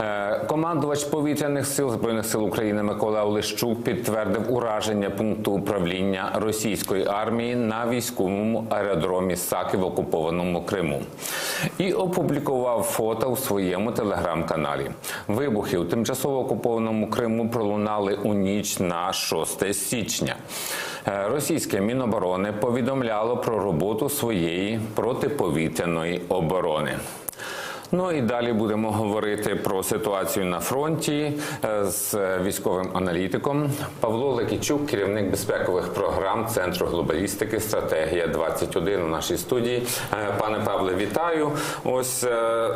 Е, Командувач повітряних сил збройних сил України Микола Олещук підтвердив ураження пункту управління російської армії на військовому аеродромі Саки в окупованому Криму і опублікував фото у своєму телеграм-каналі. Вибухи у тимчасово окупованому Криму пролунали у ніч на 6 січня. Е, Російське Міноборони повідомляло про роботу своєї протиповітряної оборони. Ну і далі будемо говорити про ситуацію на фронті е, з військовим аналітиком Павло Лекічук, керівник безпекових програм Центру глобалістики Стратегія 21 у нашій студії. Е, Пане Павле, вітаю. Ось е,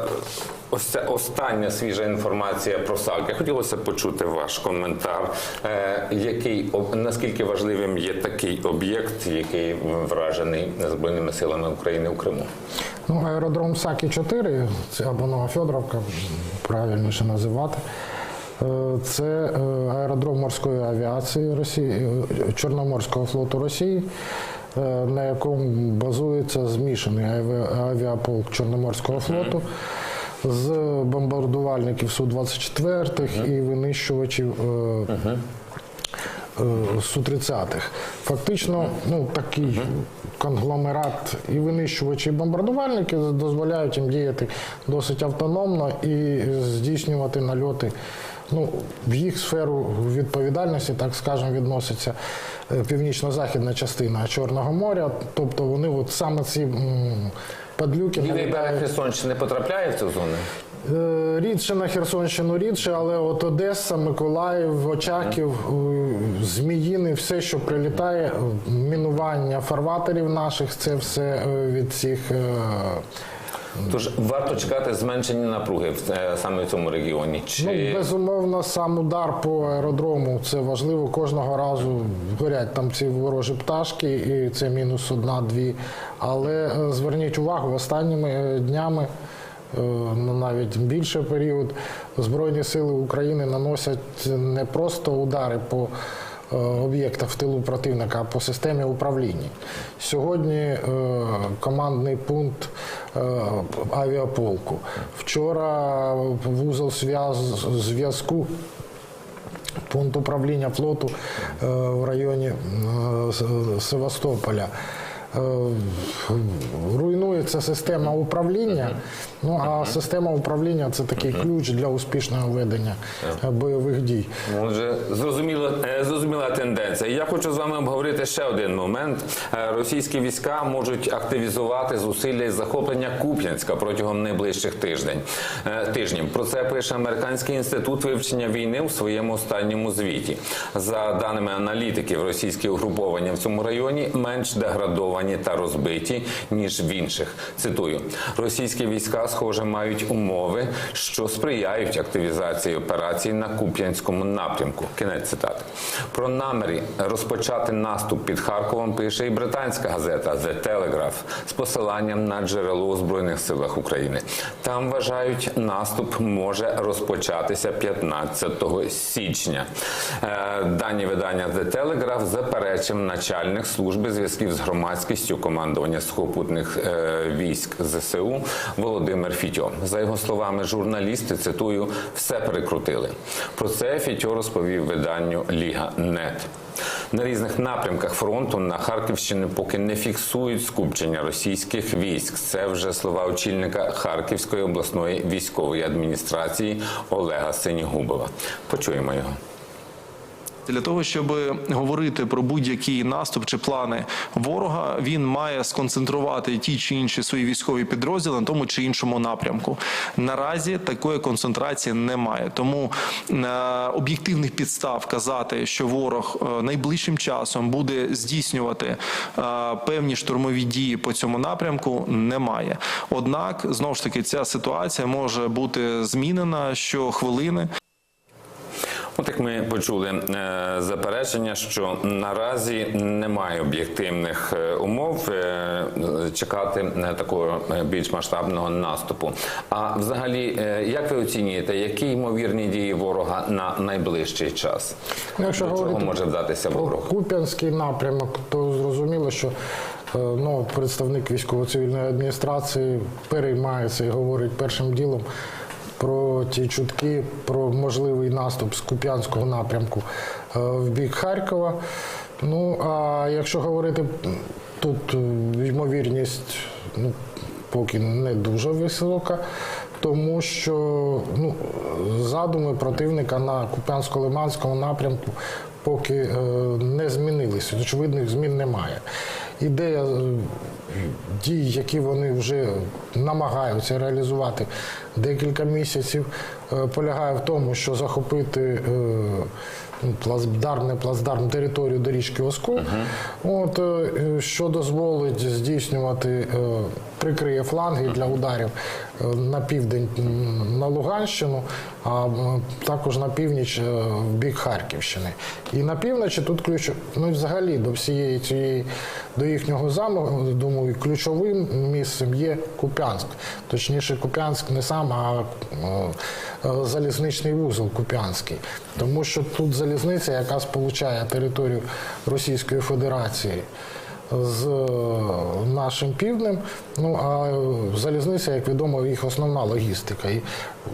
ось це остання свіжа інформація про САК. Хотілося б почути ваш коментар. Е, Який наскільки важливим є такий об'єкт, який вражений збройними силами України у Криму? Ну, аеродром Сакі 4 це або Новофьодоровка, правильніше називати. Е, Це е, аеродром морської авіації Росії, Чорноморського флоту Росії, на якому базується змішаний авіаполк Чорноморського флоту з бомбардувальників Су-24 і винищувачів е, е, Су-30-х. Фактично, ну такий конгломерат і винищувачі, і бомбардувальники дозволяють їм діяти досить автономно і здійснювати нальоти. Ну, в їх сферу відповідальності, так скажемо, відноситься е, північно-західна частина Чорного моря. Тобто вони от саме ці падлюки Лівий берег. Херсонщини потрапляє в цю зону? Е, Рідше на Херсонщину рідше, але от Одеса, Миколаїв, Очаків, е, Зміїни, все, що прилітає, мінування фарватерів наших, це все е, від цих. Тож варто чекати зменшення напруги в е, саме в цьому регіоні. Чи Ну, безумовно, сам удар по аеродрому це важливо. Кожного разу горять там ці ворожі пташки, і це мінус одна-дві. Але е, зверніть увагу, останніми е, днями, ну навіть більше період, Збройні сили України наносять не просто удари по об'єктах в тилу противника, а по системі управління. Сьогодні е, командний пункт е, авіаполку. Вчора вузол зв'язку. Пункт управління флоту е, в районі е, Севастополя. Е, Руйнується система управління. Ну а система управління це такий ключ для успішного ведення е, бойових дій. Отже, зрозуміла, е, зрозуміла тенденція. Я хочу з вами обговорити ще один момент. Російські війська можуть активізувати зусилля із захоплення Куп'янська протягом найближчих тиждень тижнів. Про це пише Американський інститут вивчення війни у своєму останньому звіті. За даними аналітиків, російські угруповання в цьому районі менш деградовані та розбиті ніж в інших. Цитую: російські війська, схоже, мають умови, що сприяють активізації операцій на Куп'янському напрямку. Кінець цитати. Про наміри розпочати наступ під Харковом пише і британська газета The Telegraph з посиланням на джерело у збройних силах України. Там вважають, наступ може розпочатися 15 січня. Е, Дані видання The Telegraph заперечив начальник служби зв'язків з громадськістю командування сухопутних е, військ ЗСУ Володимир Фітьо. За його словами, журналісти цитую все перекрутили. Про це Фітьо розповів виданню Ліга Нет. На різних напрямках фронту на Харківщині поки не фіксують скупчення російських військ. Це вже слова очільника Харківської обласної військової адміністрації Олега Синігубова. Почуємо його. Для того щоб говорити про будь-який наступ чи плани ворога, він має сконцентрувати ті чи інші свої військові підрозділи на тому чи іншому напрямку. Наразі такої концентрації немає, тому е, об'єктивних підстав казати, що ворог е, найближчим часом буде здійснювати е, певні штурмові дії по цьому напрямку, немає. Однак знову ж таки ця ситуація може бути змінена щохвилини. От як ми почули е, заперечення, що наразі немає об'єктивних е, умов е, чекати такого більш масштабного наступу. А взагалі, як ви оцінюєте, які ймовірні дії ворога на найближчий час? Ну, якщо До чого може вдатися Про ворог? Куп'янський напрямок, то зрозуміло, що ну, представник військово-цивільної адміністрації переймається і говорить першим ділом про ті чутки про можливий наступ з Куп'янського напрямку е, в бік Харкова. Ну а якщо говорити тут е, ймовірність ну, поки не дуже висока, тому що ну, задуми противника на Куп'янсько-Лиманському напрямку поки е, не змінилися. Очевидних змін немає. Ідея е, дій, які вони вже намагаються реалізувати декілька місяців, полягає в тому, що захопити е, ну, плацдарм, не плацдарм, територію доріжки Оскол, от, е, що дозволить здійснювати, е, прикриє фланги для ударів е, на південь на Луганщину, а також на північ е, в бік Харківщини. І на півночі тут ключ, ну і взагалі до всієї цієї, до їхнього заму, думаю, ключовим місцем є Куп'янськ. Точніше, Куп'янськ не сам, а е, е, залізничний вузол Куп'янський. Тому що тут залізниця, яка сполучає територію Російської Федерації з е, нашим півднем. Ну а е, залізниця, як відомо, їх основна логістика. І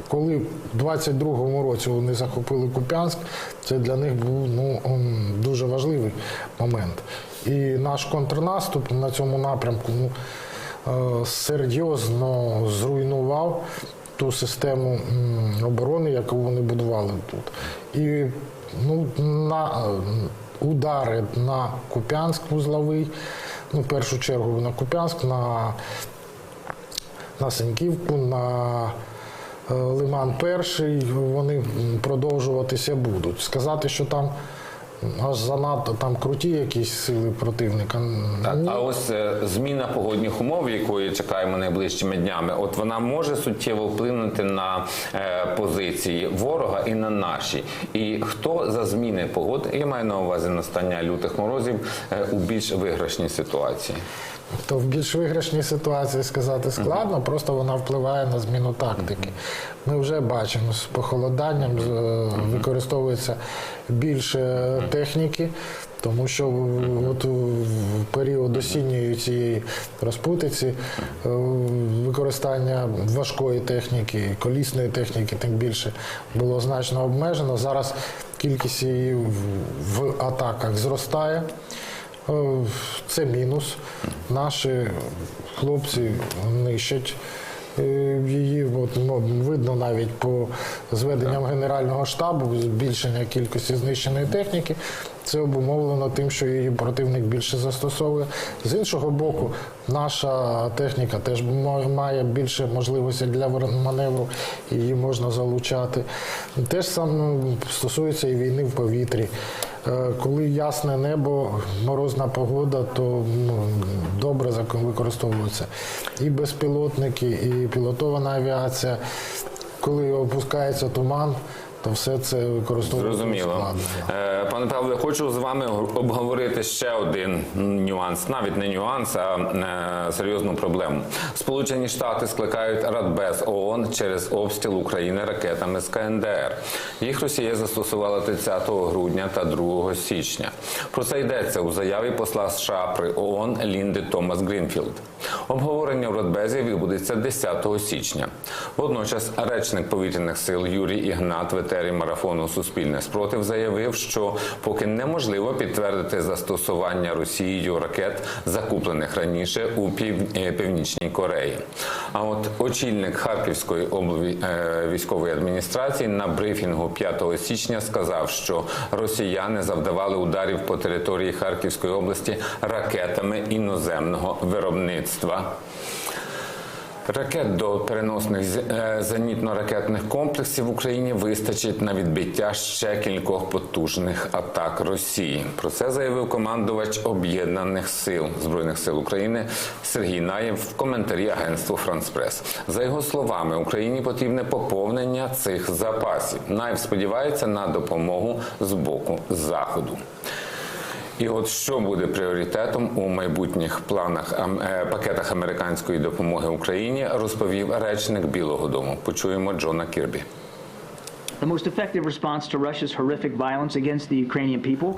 коли в 22-му році вони захопили Куп'янськ, це для них був ну, дуже важливий момент. І наш контрнаступ на цьому напрямку ну, е, серйозно зруйнував ту систему оборони, яку вони будували тут. І ну, на удари на Куп'янськ вузловий, ну, в першу чергу на Куп'янськ, на, на Сеньківку, на е, Лиман Перший, вони продовжуватися будуть. Сказати, що там аж занадто там круті якісь сили противника. ні. А ось е, зміна погодних умов, якої чекаємо найближчими днями, от вона може суттєво вплинути на е, позиції ворога і на наші. І хто за зміни погоди, я маю на увазі настання лютих морозів е, у більш виграшній ситуації. То в більш виграшній ситуації сказати складно, просто вона впливає на зміну тактики. Ми вже бачимо з похолоданням з- використовується більше техніки, тому що в- от в період осінньої цієї розпутиці е, використання важкої техніки, колісної техніки, тим більше було значно обмежено. Зараз кількість її в атаках зростає. Е, Це мінус. Наші хлопці нищать е, її. От, ну, видно навіть по зведенням Генерального штабу збільшення кількості знищеної техніки. Це обумовлено тим, що її противник більше застосовує. З іншого боку, наша техніка теж має більше можливостей для маневру, її можна залучати. Те ж саме стосується і війни в повітрі. Е, Коли ясне небо, морозна погода, то ну, добре використовуються і безпілотники, і пілотована авіація. Коли опускається туман, то все це використовується Зрозуміло. Е, Пане Павле, хочу з вами обговорити ще один нюанс, навіть не нюанс, а е, серйозну проблему. Сполучені Штати скликають Радбез ООН через обстріл України ракетами з КНДР. Їх Росія застосувала 30 грудня та 2 січня. Про це йдеться у заяві посла США при ООН Лінди Томас Грінфілд. Обговорення в Радбезі відбудеться 10 січня. Водночас речник повітряних сил Юрій Ігнат в марафону Суспільне спротив заявив, що поки неможливо підтвердити застосування Росією ракет, закуплених раніше у е, Північній Кореї. А от очільник Харківської е, військової адміністрації на брифінгу 5 січня сказав, що росіяни завдавали ударів по території Харківської області ракетами іноземного виробництва. Ракет до переносних е, зенітно-ракетних комплексів в Україні вистачить на відбиття ще кількох потужних атак Росії. Про це заявив командувач об'єднаних сил збройних сил України Сергій Наєв в коментарі агентству Франс Прес. За його словами, Україні потрібне поповнення цих запасів. Наєв сподівається на допомогу з боку заходу. І от що буде пріоритетом у майбутніх планах ам- е, пакетах американської допомоги Україні, розповів речник Білого Дому. Почуємо Джона Кірбі.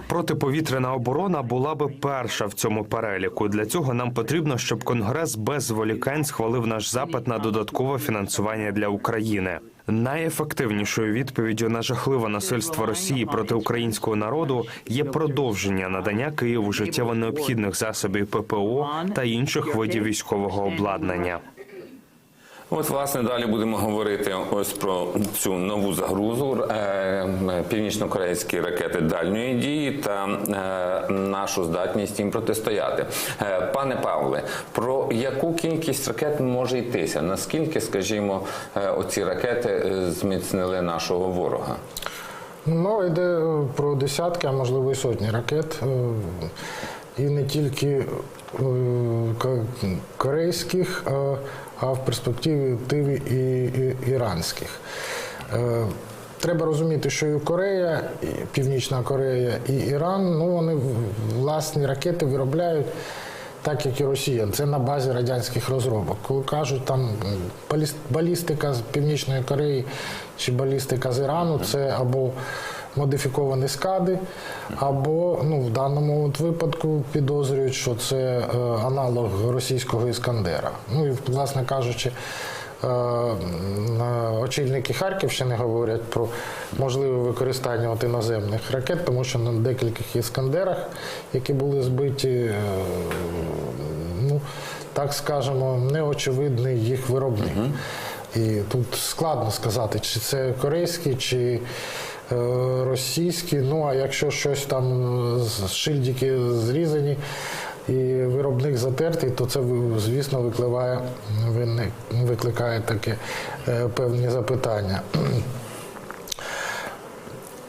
Протиповітряна оборона була би перша в цьому переліку. Для цього нам потрібно, щоб Конгрес без зволікань схвалив наш запит на додаткове фінансування для України. Найефективнішою відповіддю на жахливе насильство Росії проти українського народу є продовження надання Києву життєво необхідних засобів ППО та інших видів військового обладнання. От, власне, далі будемо говорити ось про цю нову загрозу е, північно-корейські ракети дальньої дії та е, нашу здатність їм протистояти. Е, пане Павле, про яку кількість ракет може йтися? Наскільки, скажімо, оці ракети зміцнили нашого ворога? Мова йде про десятки, а можливо і сотні ракет. І не тільки корейських, а в перспективі тиві і і іранських. Е, Треба розуміти, що і Корея, і Північна Корея, і Іран, ну вони власні ракети виробляють так як і Росія, це на базі радянських розробок. Коли кажуть, там балістика з Північної Кореї чи балістика з Ірану, це або модифіковані скади, або ну, в даному от випадку підозрюють, що це е, аналог російського іскандера. Ну і власне кажучи. е, Очільники Харківщини говорять про можливе використання от іноземних ракет, тому що на декількох іскандерах, які були збиті, е, ну так скажемо, неочевидний їх виробник. І тут складно сказати, чи це корейський, чи е, російський. Ну а якщо щось там шильдики зрізані і виробник затертий, то це звісно викликає, викликає таке е, певні запитання.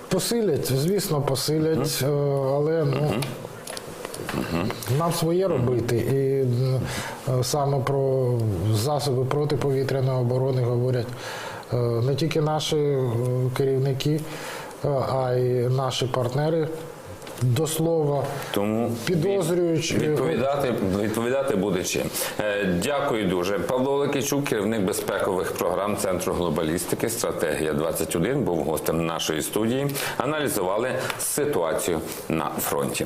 Посилять, звісно, посилять, е, але ну. Нам своє робити, і саме про засоби протиповітряної оборони говорять не тільки наші е, керівники, е, а й наші партнери. До слова, Тому підозрюючи відповідати, відповідати буде чим. Е, Дякую дуже. Павло Лакичук, керівник безпекових програм Центру глобалістики, стратегія 21 був гостем нашої студії. Аналізували ситуацію на фронті.